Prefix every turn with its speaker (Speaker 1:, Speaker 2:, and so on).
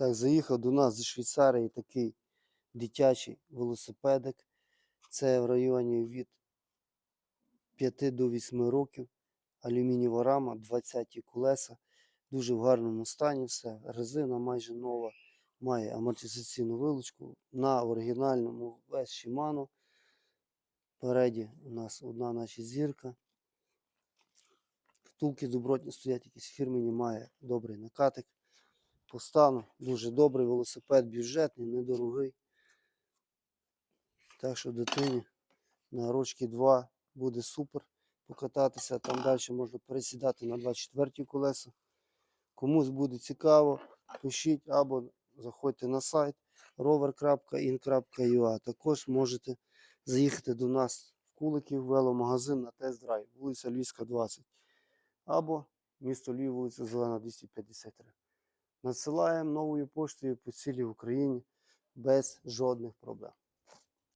Speaker 1: Так, заїхав до нас зі Швейцарії такий дитячий велосипедик. Це в районі від 5 до 8 років. Алюмінієва рама, 20 колеса. Дуже в гарному стані все. Резина майже нова. Має амортизаційну вилучку. На оригінальному весь Shimano. Впереді у нас одна наша зірка. Втулки добротні стоять, якісь фірмені, має добрий накатик. По стану дуже добрий велосипед, бюджетний, недорогий. Так що дитині на рочки 2 буде супер покататися. Там далі можна пересідати на 24 колеса. Комусь буде цікаво, пишіть або заходьте на сайт rover.in.ua. Також можете заїхати до нас в Куликів веломагазин на тест-драйв, вулиця Львівська, 20. Або місто Львів, вулиця Зелена, 253. Надсилаємо новою поштою по цілій Україні без жодних проблем.